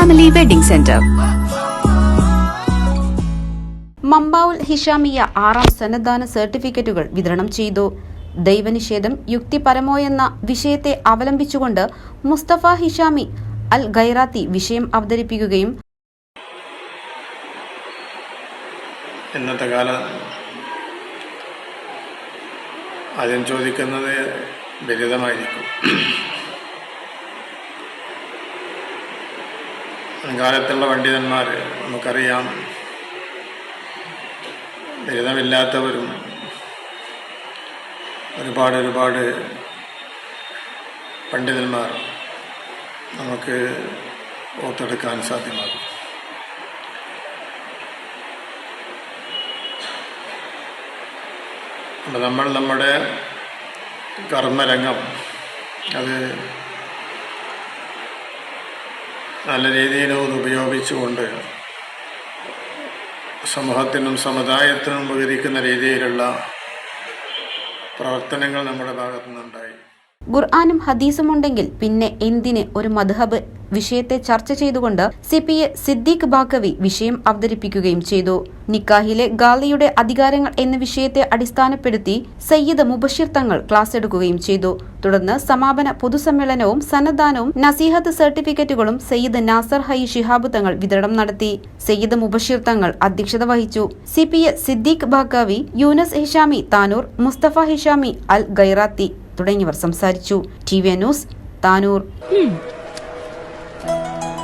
Family wedding centre മമ്പാവുൽ ഹിഷാമിയ ആറാം സന്നദ്ധാന സർട്ടിഫിക്കറ്റുകൾ വിതരണം ചെയ്തു. ദൈവനിഷേധം യുക്തിപരമോ എന്ന വിഷയത്തെ അവലംബിച്ചുകൊണ്ട് മുസ്തഫ ഹിഷാമി അൽ ഗൈറാത്തി വിഷയം അവതരിപ്പിക്കുകയും ഇന്നത്തെ കാലം ആദ്യം ചോദിക്കുന്നത് ബലിതമായിരിക്കും മുൻകാലത്തുള്ള പണ്ഡിതന്മാർ നമുക്കറിയാം. ബിരുദമില്ലാത്തവരും ഒരുപാട് ഒരുപാട് പണ്ഡിതന്മാർ നമുക്ക് ഓർത്തെടുക്കാൻ സാധ്യമാകും. അപ്പം നമ്മൾ നമ്മുടെ കർമ്മരംഗം അത് നല്ല രീതിയിൽ അത് ഉപയോഗിച്ചുകൊണ്ട് സമൂഹത്തിനും സമുദായത്തിനും ഉപകരിക്കുന്ന രീതിയിലുള്ള പ്രവർത്തനങ്ങൾ നമ്മുടെ ഭാഗത്തുനിന്നുണ്ടായി. ഖുർആാനും ഹദീസും ഉണ്ടെങ്കിൽ പിന്നെ എന്തിന് ഒരു മദ്ഹബ് വിഷയത്തെ ചർച്ച ചെയ്തുകൊണ്ട് C P A Siddique Baqavi വിഷയം അവതരിപ്പിക്കുകയും ചെയ്തു. നിക്കാഹിലെ ഗാലിയുടെ അധികാരങ്ങൾ എന്ന വിഷയത്തെ അടിസ്ഥാനപ്പെടുത്തി സയ്യിദ് മുബഷിർ തങ്ങൾ ക്ലാസ് എടുക്കുകയും ചെയ്തു. തുടർന്ന് സമാപന പൊതുസമ്മേളനവും സന്നദ്ധാനവും നസീഹത്ത് സർട്ടിഫിക്കറ്റുകളും സയ്യിദ് നാസർ ഹൈ ഷിഹാബ് തങ്ങൾ വിതരണം നടത്തി. സയ്യിദ് മുബഷിർ തങ്ങൾ അധ്യക്ഷത വഹിച്ചു. C P A Siddique Baqavi Younus Hishami Tanur Musthafa Hishami Al Ghairathi തുടങ്ങിയവർ സംസാരിച്ചു. T V news Tanur.